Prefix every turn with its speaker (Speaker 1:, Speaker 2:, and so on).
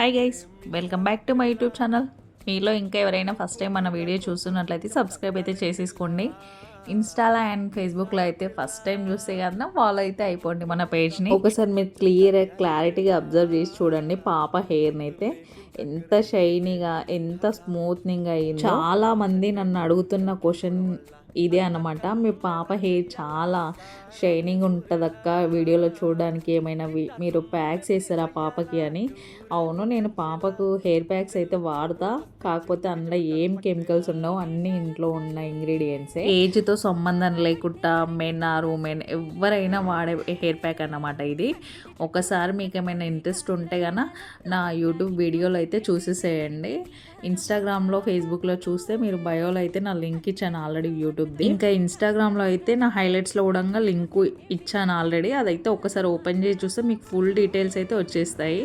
Speaker 1: Hi guys welcome back to my YouTube channel మీలో ఇంకా ఎవరైనా ఫస్ట్ టైం మన వీడియో చూస్తున్నట్లయితే సబ్స్క్రైబ్ అయితే చేసేసుకోండి. ఇన్స్టాలో అండ్ ఫేస్బుక్లో అయితే ఫస్ట్ టైం చూస్తే కన్నా ఫాలో అయితే అయిపోండి మన పేజ్ని ఒకసారి మీరు క్లియర్ క్లారిటీగా అబ్జర్వ్ చేసి చూడండి పాప హెయిర్ని అయితే. ఎంత షైనీగా ఎంత స్మూత్నింగ్ అయ్యింది చాలా మంది నన్ను అడుగుతున్న క్వశ్చన్ ఇదే అనమాట మీ పాప హెయిర్ చాలా షైనింగ్ ఉంటుంది అక్క వీడియోలో చూడడానికి ఏమైనా వి- మీరు ప్యాక్స్ వేస్తారా పాపకి అని. అవును నేను పాపకు హెయిర్ ప్యాక్స్ అయితే వాడతా. కాకపోతే అందులో ఏం కెమికల్స్ ఉండవు. అన్నీ ఇంట్లో ఉన్న ఇంగ్రీడియంట్సే. ఏజ్తో సంబంధం లేకుండా మెన్ ఆర్ ఉమెన్ ఎవరైనా వాడే హెయిర్ ప్యాక్ అన్నమాట ఇది. ఒకసారి మీకు ఏమైనా ఇంట్రెస్ట్ ఉంటే కనుక నా యూట్యూబ్ వీడియోలో అయితే చూసేసేయండి. ఇన్స్టాగ్రామ్లో ఫేస్బుక్లో చూస్తే మీరు బయోలో అయితే నా లింక్ ఇచ్చాను ఆల్రెడీ యూట్యూబ్ ఉంటుంది. ఇంకా ఇన్స్టాగ్రామ్లో అయితే నా హైలైట్స్లో కూడా లింక్ ఇచ్చాను ఆల్రెడీ. అదైతే ఒకసారి ఓపెన్ చేసి చూస్తే మీకు ఫుల్ డీటెయిల్స్ అయితే వచ్చేస్తాయి.